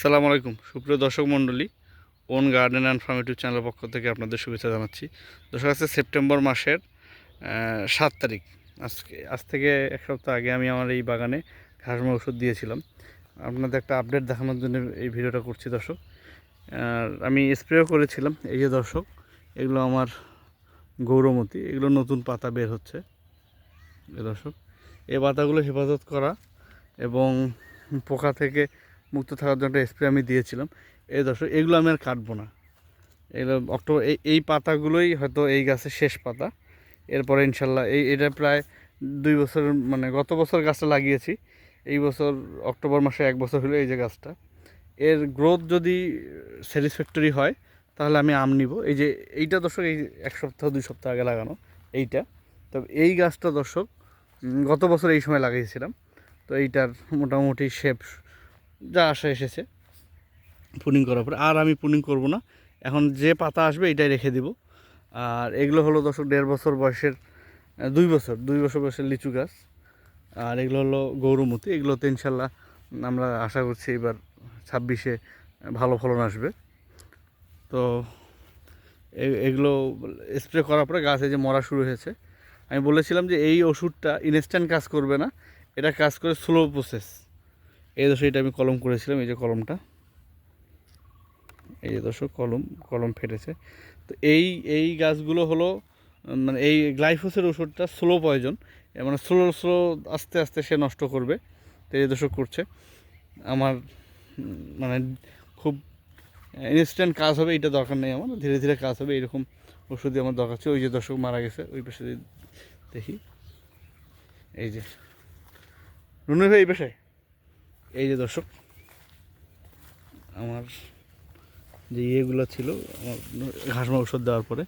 সালাম আলাইকুম। সুপ্রিয় দর্শক মণ্ডলী, own garden and farm YouTube চ্যানেলের পক্ষ থেকে আপনাদের শুভেচ্ছা জানাচ্ছি। দর্শক আছে সেপ্টেম্বর মাসের সাত তারিখ। আজকে, আজ থেকে এক সপ্তাহ আগে আমি আমার এই বাগানে ঘাসমা ওষুধ দিয়েছিলাম। আপনাদের একটা আপডেট দেখানোর জন্য এই ভিডিওটা করছি দর্শক। আর আমি স্প্রেও করেছিলাম, এই যে দর্শক, এগুলো আমার গৌরমতি, এগুলো নতুন পাতা বের হচ্ছে। দর্শক, এই পাতাগুলো হেফাজত করা এবং পোকা থেকে মুক্ত থাকার জন্য একটা স্প্রে আমি দিয়েছিলাম। এই দর্শক, এগুলো আমি আর কাটবো না। এগুলো অক্টোবর, এই এই পাতাগুলোই হয়তো এই গাছের শেষ পাতা। এরপরে ইনশাল্লাহ এই, এটা প্রায় দুই বছর মানে গত বছর গাছটা লাগিয়েছি। এই বছর অক্টোবর মাসে এক বছর হলো এই যে গাছটা। এর গ্রোথ যদি স্যাটিসফ্যাক্টরি হয়, তাহলে আমি আম নিব। এই যে, এইটা দর্শক, এই এক সপ্তাহ, দুই সপ্তাহ আগে লাগানো এইটা। তবে এই গাছটা দর্শক গত বছর এই সময় লাগিয়েছিলাম। তো এইটার মোটামুটি শেপ যা আসা এসেছে। পুনিং করার পরে। আর আমি পুনিং করব না। এখন যে পাতা আসবে এটাই রেখে দিব। আর এগুলো হলো দর্শক দেড় বছর বয়সের দুই বছর দুই বছর বয়সের লিচু গাছ। আর এগুলো হলো গৌরমতি। এগুলোতে ইনশাল্লাহ আমরা আশা করছি এবার ছাব্বিশে ভালো ফলন আসবে। তো এগুলো স্প্রে করার পরে গাছে যে মরা শুরু হয়েছে, আমি বলেছিলাম যে এই ওষুধটা ইনস্ট্যান্ট কাজ করবে না। এটা কাজ করে স্লো প্রসেস এই দর্শক, এটা আমি কলম করেছিলাম, এই যে কলমটা। এই যে দর্শক, কলম কলম ফেটেছে। তো এই এই গাছগুলো হলো মানে এই গ্লাইফোসের ওষুধটা স্লো পয়জন মানে স্লো স্লো আস্তে আস্তে সে নষ্ট করবে। তো এই দর্শক করছে। আমার মানে খুব ইনস্ট্যান্ট কাজ হবে এটা দরকার নেই আমার। ধীরে ধীরে কাজ হবে এরকম ওষুধই আমার দরকার ছিল। ওই যে দর্শক মারা গেছে, ওই পাশে দেখি। এই যে। রুনু ভাই, এই পাশে? এই যে দর্শক, আমার যে ইয়েগুলো ছিল, আমার ঘাস ওষুধ দেওয়ার পরে।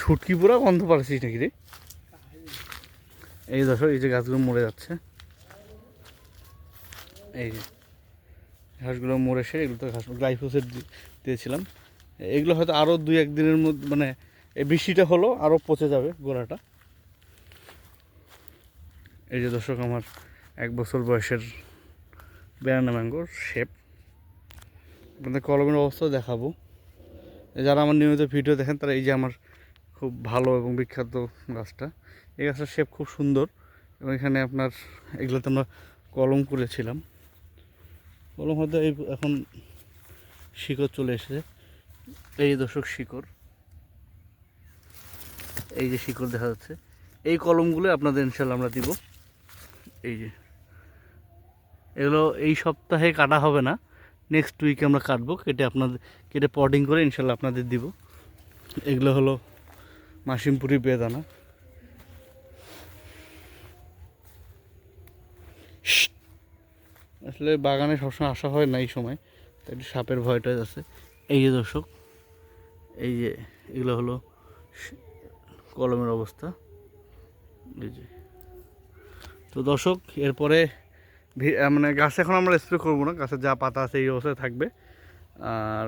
শুটকি পুরা গন্ধ পাচ্ছিস নাকি রে? এই দর্শক, এই যে গাছগুলো মরে যাচ্ছে। এই যে ঘাসগুলো মরে সে এগুলো তো ঘাস গ্লাইফোসেট দিয়েছিলাম। এগুলো হয়তো আরও দুই একদিনের মধ্যে মানে এই বৃষ্টিটা হলো আরও পচে যাবে গোড়াটা। এই যে দর্শক, আমার এক বছর বয়সের বেড়ানা ম্যাঙ্গোর শেপ আপনাদের কলমের অবস্থাও দেখাবো। যারা আমার নিয়মিত ভিডিও দেখেন, তারা এই যে আমার খুব ভালো এবং বিখ্যাত গাছটা। এই গাছটার শেপ খুব সুন্দর এবং এখানে আপনার এগুলোতে আমরা কলম করেছিলাম। কলম হয়তো এই এখন শিকড় চলে এসেছে। এই দর্শক শিকড়। এই যে শিকড় দেখা যাচ্ছে। এই কলমগুলো আপনাদের ইনশাল্লাহ আমরা দিব। এই যে এগুলো এই সপ্তাহে কাটা হবে না। নেক্সট উইকে আমরা কাটবো, কেটে আপনাদের, কেটে পটিং করে ইনশাল্লাহ আপনাদের দিব। এগুলো হলো মাসিমপুরি বেদানা। আসলে বাগানে সবসময় আসা হয় না এই সময়, তাই একটু সাপের ভয়টা আছে। এই যে দর্শক, এই যে এগুলো হলো কলমের অবস্থা। এই যে। তো দর্শক, এরপরে মানে গাছে এখন আমরা স্প্রে করব না গাছের যা পাতা আছে এই অবস্থায় থাকবে। আর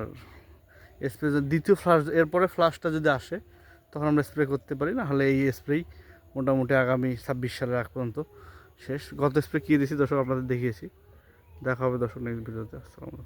স্প্রে দ্বিতীয় ফ্লাশ এরপরে ফ্লাশটা যদি আসে, তখন আমরা স্প্রে করতে পারি, না হলে এই স্প্রেই মোটামুটি আগামী ছাব্বিশ সালের আগ পর্যন্ত শেষ। গত স্প্রে কী দিয়েছি দর্শক আপনাদের দেখিয়েছি। দেখা হবে দর্শক নেক্সট ভিডিওতে আসসালামু